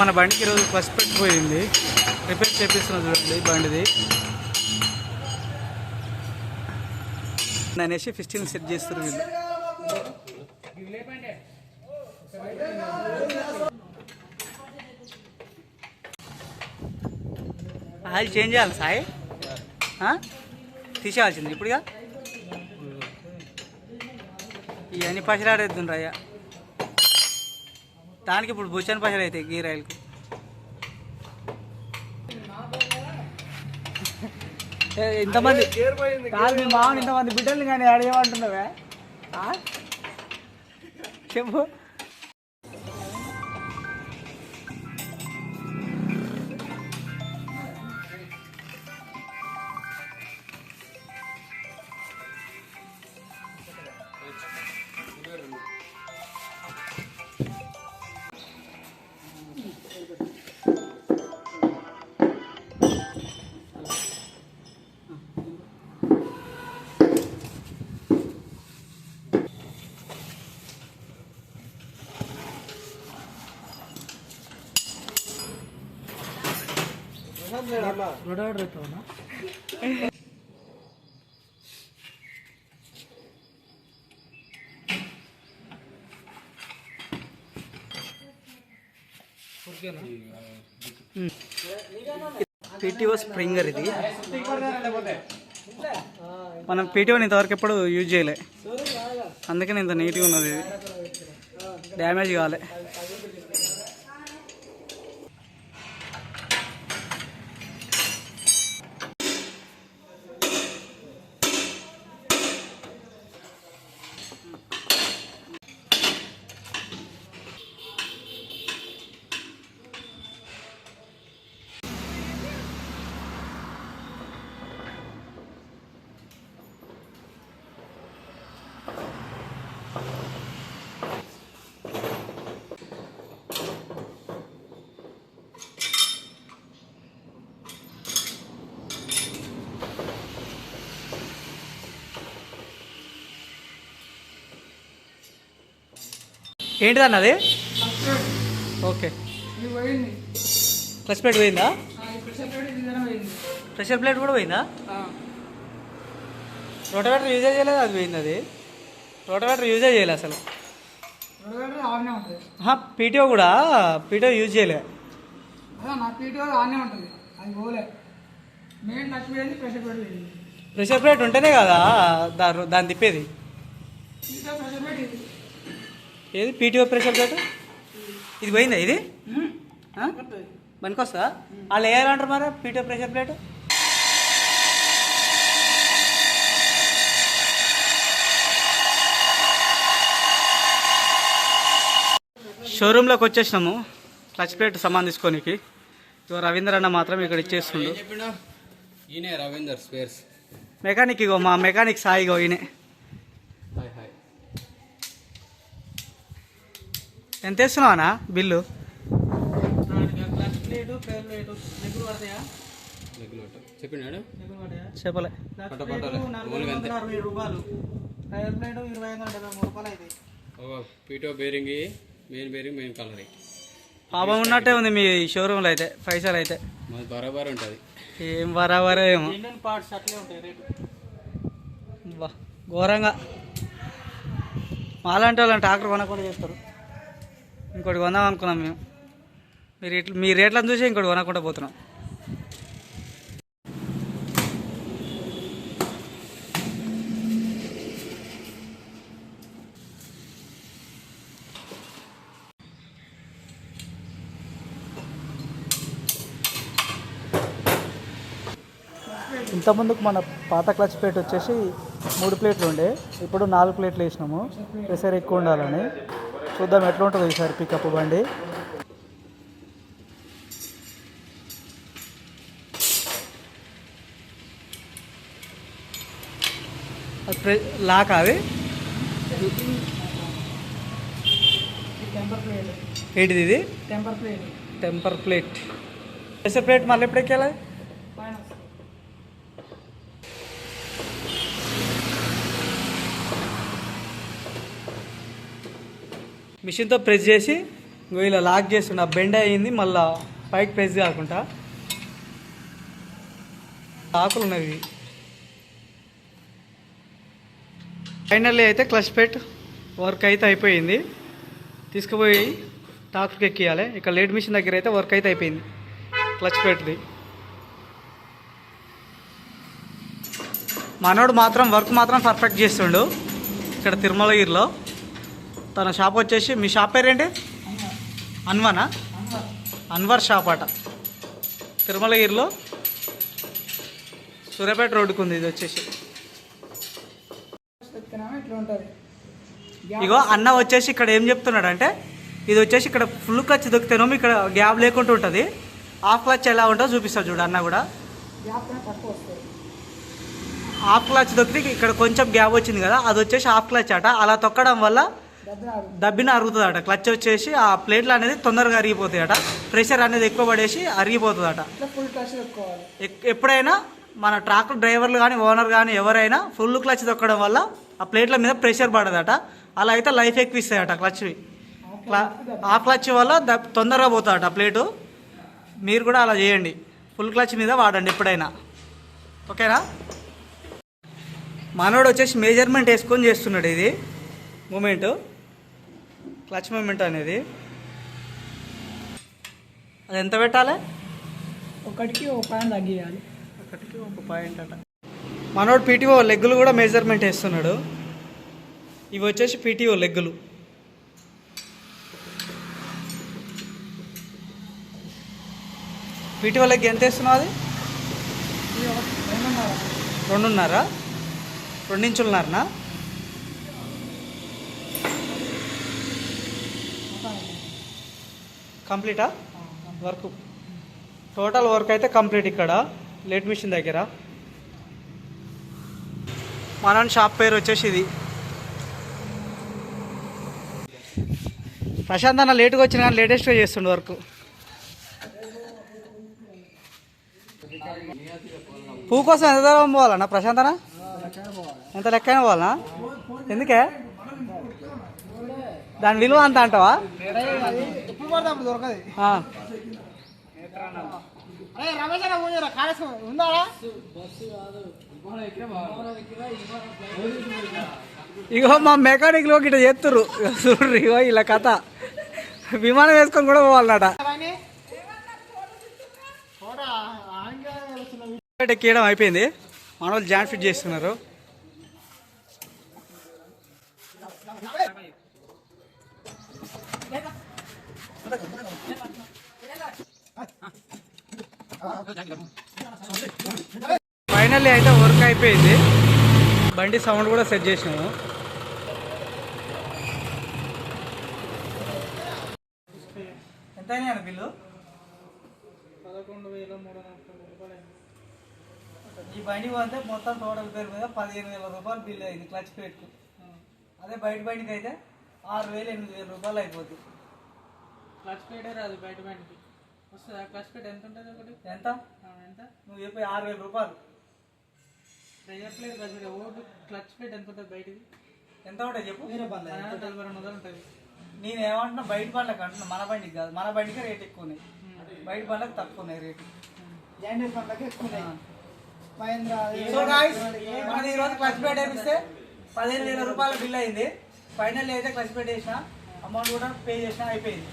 మన బండికి ఈరోజు ఫస్ట్ పెట్టిపోయింది రిపేర్ చేపిస్తున్నా చూడండి బండిది. అనేసి ఫిస్టింగ్ సెట్ చేస్తారు వీళ్ళు. ఆయిల్ చేంజ్ చేయాలి సాయి? తీసేయాల్సింది ఇప్పుడుగా? ఇవన్నీ పసిరాడేద్దుండ్రు అయ్యా. దానికి ఇప్పుడు బుచ్చని పసలు అవుతాయి గీ రైలుకు. ఇంతమంది కాదు మీ మామూలు ఇంతమంది బిడ్డలు కానీ ఆడ ఏమంటున్నావే పీటీఓ స్ప్రింగర్ ఇది. మనం పీటీఓని ఇంతవరకు ఎప్పుడు యూజ్ చేయలే. అందుకని ఇంత నీట్గా ఉన్నది. ఇది డ్యామేజ్ కాలే. ఏంటిది అన్నది ఓకే. క్లచ్ ప్లేట్ పోయిందా? ప్రెషర్ ప్లేట్ కూడా పోయిందా. రోటవేటర్ యూజే చేయలేదు అది పోయింది అది. రోటవేటర్ యూజే చేయలేదు అసలు. పీటీఓ కూడా పీటీఓ యూజ్ చేయలే. అదే అది ప్రెషర్ ప్లేట్ ఉంటేనే కదా దాన్ని తిప్పేది పీటీఓ ప్రెషర్ ప్లేట్ ఇది ఏది? పీటీఓ ప్రెషర్ ప్లేట్ ఇది పోయిందా ఇది. పనికొస్తా? వాళ్ళు వేయాలంటారు మరి పీటీఓ ప్రెషర్ ప్లేట్ షోరూంలోకి వచ్చేసినాము. క్లచ్ ప్లేట్ సామాన్ తీసుకోనికి. ఇగో రవీంద్ర అన్న మాత్రం ఇక్కడ ఇచ్చేస్తుండు ఈయనే రవీందర్ స్పేర్స్. మెకానిక్ ఇగో మా మెకానిక్ సాయి ఇగో ఈయనే. ఎంత వేస్తున్నావా బిల్లు? చెప్పినాడు చెప్పలే. రూపాయలు ఇరవై ఐదు PTO bearing main bearing main colour పాపం ఉన్నట్టే ఉంది మీ షోరూంలో అయితే పైసలు అయితే. మాది బరాబర్ ఉంటుంది ఏం బరాబరే ఏమో. పార్ట్స్ అట్లే ఉంటాయి రేటు బా ఘోరంగా. మాలాంటి వాళ్ళని ట్రాక్టర్ కొనకుండా చేస్తారు. ఇంకోటి కొందాం అనుకున్నాం మేము. మీరు ఇట్లా మీ రేట్లను చూసి ఇంకోటి కొనకుండా పోతున్నాం. ఇంతకుముందుకు మన పాత క్లచ్ ప్లేట్ వచ్చేసి మూడు ప్లేట్లు ఉండే. ఇప్పుడు నాలుగు ప్లేట్లు వేసినాము. ప్రెషర్ ఎక్కువ ఉండాలని. చూద్దాం ఎట్లా ఉంటుందో ఈసారి పికప్ బండి. లాక్ అది టెంపర్ ప్లేట్ ఏంటిది ఇది? Temper plate temper plate pressure plate మళ్ళీ ఎప్పుడు ఎక్కాలి మిషన్తో ప్రెస్ చేసి ఇలా లాక్ చేస్తుండ. బెండ్ అయ్యింది మళ్ళా పైకి ప్రెస్ కాకుండా. ఆకులు ఉన్నవి ఫైనల్లీ అయితే క్లచ్ పెట్ వర్క్ అయితే అయిపోయింది. తీసుకుపోయి టాక్కి ఎక్కియాలి. ఇక్కడ లేట్ మిషన్ దగ్గర అయితే వర్క్ అయితే అయిపోయింది. క్లచ్ పెట్ది. మనోడు మాత్రం వర్క్ మాత్రం పర్ఫెక్ట్ చేస్తుండు. ఇక్కడ తిరుమలగిరిలో. తన షాప్ వచ్చేసి మీ షాప్ పేరేంటి? అన్వనా? అన్వర్ షాప్ అట. తిరుమలగిరిలో సూర్యాపేట రోడ్డుకు ఉంది ఇది వచ్చేసి. ఇగో అన్న వచ్చేసి ఇక్కడ ఏం చెప్తున్నాడు అంటే ఇది వచ్చేసి ఇక్కడ ఫుల్ క్లచ్ దొక్కుతేనేమో ఇక్కడ గ్యాప్ లేకుండా ఉంటుంది. హాఫ్ క్లచ్ ఎలా ఉంటుందో చూపిస్తాడు చూడు అన్న కూడా. హాఫ్ క్లచ్ దొక్కితే ఇక్కడ కొంచెం గ్యాప్ వచ్చింది కదా అది వచ్చేసి హాఫ్ క్లచ్ అట. అలా తొక్కడం వల్ల దబ్బిన అరుగుతుందట. క్లచ్ వచ్చేసి ఆ ప్లేట్లు అనేది తొందరగా అరిగిపోతాయట. ప్రెషర్ అనేది ఎక్కువ పడేసి అరిగిపోతుందట. ఎప్పుడైనా మన ట్రాక్ డ్రైవర్లు కానీ ఓనర్ కానీ ఎవరైనా ఫుల్ క్లచ్ తొక్కడం వల్ల ఆ ప్లేట్ల మీద ప్రెషర్ పడదట. అలా అయితే లైఫ్ ఎక్కువ ఇస్తాయట క్లచ్వి క్లా- ఆ క్లచ్ వల్ల తొందరగా పోతుందట ఆ ప్లేటు. మీరు కూడా అలా చేయండి. ఫుల్ క్లచ్ మీద వాడండి ఎప్పుడైనా. ఓకేనా? మనోడు వచ్చేసి మేజర్మెంట్ వేసుకొని చేస్తున్నాడు ఇది. మూమెంట్. క్లచ్ మూమెంట్ అనేది. అది ఎంత పెట్టాలి? ఒకటికి ఒక పాయింట్ తగ్గియాలి. ఒకటికి ఒక పాయింట్ అట. మనోడు పీటీఓ లెగ్గులు కూడా మెజర్మెంట్ వేస్తున్నాడు. ఇవి వచ్చేసి పీటీఓ లెగ్గులు. పీటీఓ లెగ్ ఎంత వేస్తున్నావు అది? రెండున్నర. రెండున్నర? కంప్లీటా? వర్క్. టోటల్ వర్క్ అయితే కంప్లీట్ ఇక్కడ. లేట్ మిషన్ దగ్గర. మన షాప్ పేరు వచ్చేసి ఇది. ప్రశాంత్ అన్న లేట్గా వచ్చిన కానీ లేటెస్ట్గా చేస్తుండే వర్క్. పువ్వు కోసం ఎంత దూరం పోవాలన్నా? ప్రశాంత్ అన్న ఎంత లెక్కైనా పోవాలన్నా ఎందుకే? దాని విలువ అంత అంటావా? ఇగో మా మెకానిక్లో గిట్ట చేస్తుర్రు చూడ్రి ఇగో ఇలా కథ. విమానం వేసుకొని కూడా పోవాలన్నట. ఎక్కడం అయిపోయింది. మన వాళ్ళు జాయింట్ ఫిట్ చేస్తున్నారు. ఫైనల్లీ అయితే వర్క్ అయిపోయింది. బండి సౌండ్ కూడా సెట్ చేసినాము. ఎంత అయినా బిల్లు? పదకొండు వేల మూడు వందల రూపాయలు ఈ బండి పోతే మొత్తం టోటల్ పేరు మీద పదిహేను వేల రూపాయలు బిల్ అయింది క్లచ్ పెట్టు అదే బయట బండికి అయితే ఆరు వేలు ఎనిమిది వేల రూపాయలు అయిపోతుంది క్లచ్ ప్లేటే రాదు బయట బండికి వస్తుంది? ఆ క్లచ్ ప్లేట్ ఎంత ఉంటుంది ఒకటి? ఎంత? ఆ, ఎంత? నువ్వు చెప్పి ఆరు వేల రూపాయలు. ప్రెజర్ ప్లేట్ క్లచ్ ప్లేట్ ఓటు క్లచ్ ప్లేట్ ఎంత ఉంటుంది బయటిది? ఎంత ఉంటాయి చెప్పు? నలభై రెండు వందలు ఉంటుంది. నేను ఏమంటున్నా బయట బండ్లకు అంటున్నా మన బండికి కాదు. మన బండికి రేట్ ఎక్కువ ఉన్నాయి బయట బండ్లకు తక్కువ ఉన్నాయి రేటు జాయింట్ పండ్లకి ఎక్కువ ఉన్నాయి మహేంద్ర సో గాయస్ మనది ఈరోజు క్లచ్ ప్లేట్ వేపిస్తే పదిహేను వేల రూపాయల బిల్ అయింది. ఫైనల్ అయితే క్లచ్ ప్లేట్ వేసిన అమౌంట్ కూడా పే చేసిన అయిపోయింది.